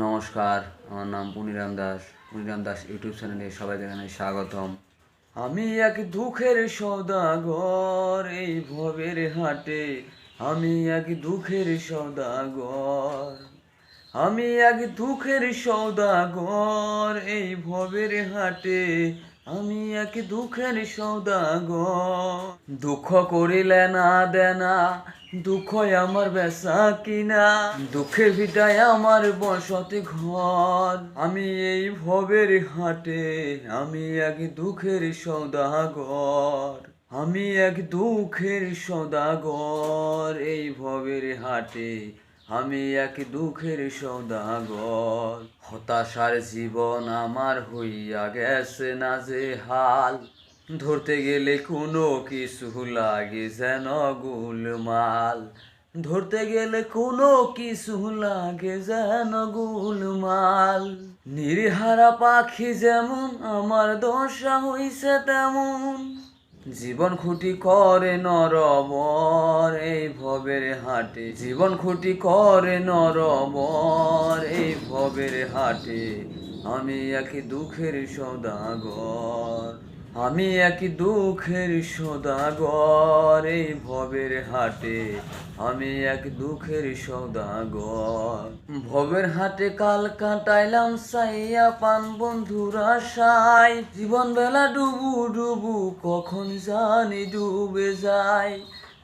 নমস্কার, আমার নাম পুনিরাম দাস পুনিরাম দাস ইউটিউব চ্যানেলে সবাই জানাই স্বাগতম। আমি এক দুঃখের সৌদাগর এই ভবের হাটে, আমি এক দুঃখের সৌদাগর, আমি এক দুঃখের সৌদাগর এই ভবের হাটে। আমি এক দুঃখের সৌদাগর দুঃখ করিলে না দেনা দুঃখ আমার বেসা কিনা। দুঃখের ভিটায় আমার বসতে ঘর। আমি এই ভবের হাটে, আমি এক দুঃখের সৌদাগর আমি এক দুঃখের সৌদাগর এই ভবের হাটে। আমি এক দুঃখের সৌদাগর। হতাশার জীবন আমার হইয়া গেছে না যে হাল। ধরতে গেলে কোনো কিছু লাগে যেন গুলমাল। ধরতে গেলে কোনো কিছু লাগে যেন গুলমাল। নির্হারা পাখি যেমন আমার দশা হইছে তেমন। জীবন খুঁটি করে নরবর, এই ভবের হাটে। জীবন খুঁটি করে নরবর, এই ভবের হাটে। আমি একই দুঃখের সদাগর। আমি এক দুঃখের সদাগর এই ভবের হাটে। আমি এক দুঃখের সদাগর। ভবের হাটে কাল কাটাইলাম সাইয়া পান বন্ধুরা সাই জীবন বেলা ডুবু ডুবু কখন জানি ডুবে যায়।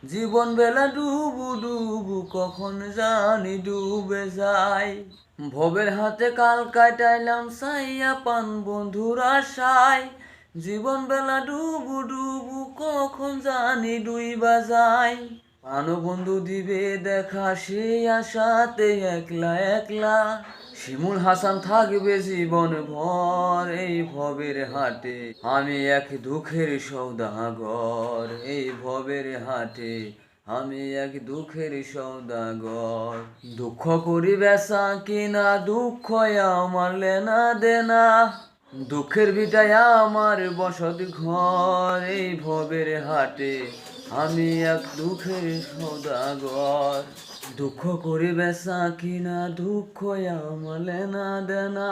জীবন বেলা ডুবু ডুবু কখন জানি ডুবে যায়। ভবের হাতে কাল কাটাইলাম সাইয়া পান বন্ধুরা সাই জীবন বেলা ডুবু ডুবু কখন জানি ডুইবা যায় পানো বন্ধু দিবে দেখা সেই আশাতে একলা একলা। শিমুল হাসান থাকবে জীবন ভর এই ভবের হাটে। আমি এক দুঃখের সৌদাগর এই ভবের হাটে। আমি এক দুঃখের সৌদাগর। দুঃখ করি বেসা কিনা, দুঃখ আমার লেনা দেনা। দুঃখের বিটায় আমার বসত ঘর, এই ভবের হাটে আমি এক দুঃখের সৌদাগর। দুঃখ করি বেসা কিনা, দুঃখ আমার লেনা দেনা,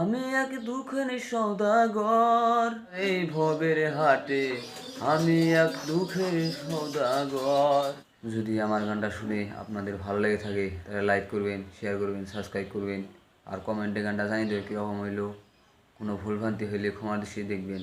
আমি এক দুঃখের সৌদাগর। এই ভবের হাটে আমি এক দুঃখের সৌদাগর। যদি আমার গানটা শুনে আপনাদের ভালো লেগে থাকে, তাহলে লাইক করবেন শেয়ার করবেন সাবস্ক্রাইব করবেন, আর কমেন্টে গানটা জানিয়ে দেবে কীরকম হইল কোনো ভুলভ্রান্তি হলে ক্ষমা দৃষ্টি দেখবেন।